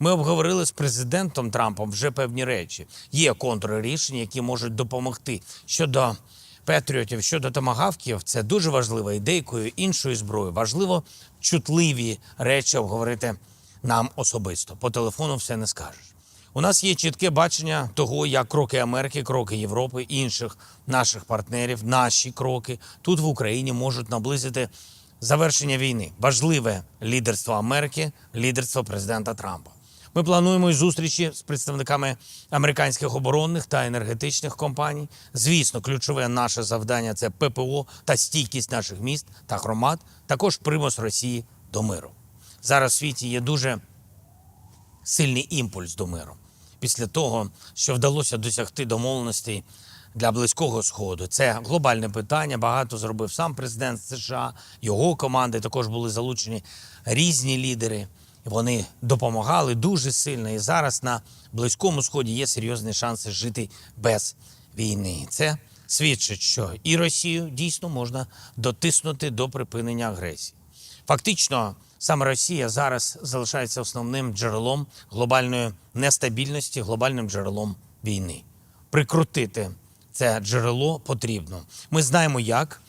Ми обговорили з президентом Трампом вже певні речі. Є контррішення, які можуть допомогти щодо патріотів, щодо томагавків. Це дуже важливо. І деякою іншою зброєю важливо чутливі речі обговорити нам особисто. По телефону все не скажеш. У нас є чітке бачення того, як кроки Америки, кроки Європи, інших наших партнерів, наші кроки тут в Україні можуть наблизити завершення війни. Важливе лідерство Америки, лідерство президента Трампа. Ми плануємо і зустрічі з представниками американських оборонних та енергетичних компаній. Звісно, ключове наше завдання це ППО та стійкість наших міст та громад, також примус Росії до миру. Зараз в світі є дуже сильний імпульс до миру. Після того, що вдалося досягти домовленостей для близького сходу, це глобальне питання. Багато зробив сам президент США, його команди також були залучені різні лідери. Вони допомагали дуже сильно. І зараз на близькому сході є серйозні шанси жити без війни. Це свідчить, що і Росію дійсно можна дотиснути до припинення агресії. Фактично, саме Росія зараз залишається основним джерелом глобальної нестабільності, глобальним джерелом війни. Прикрутити це джерело потрібно. Ми знаємо, як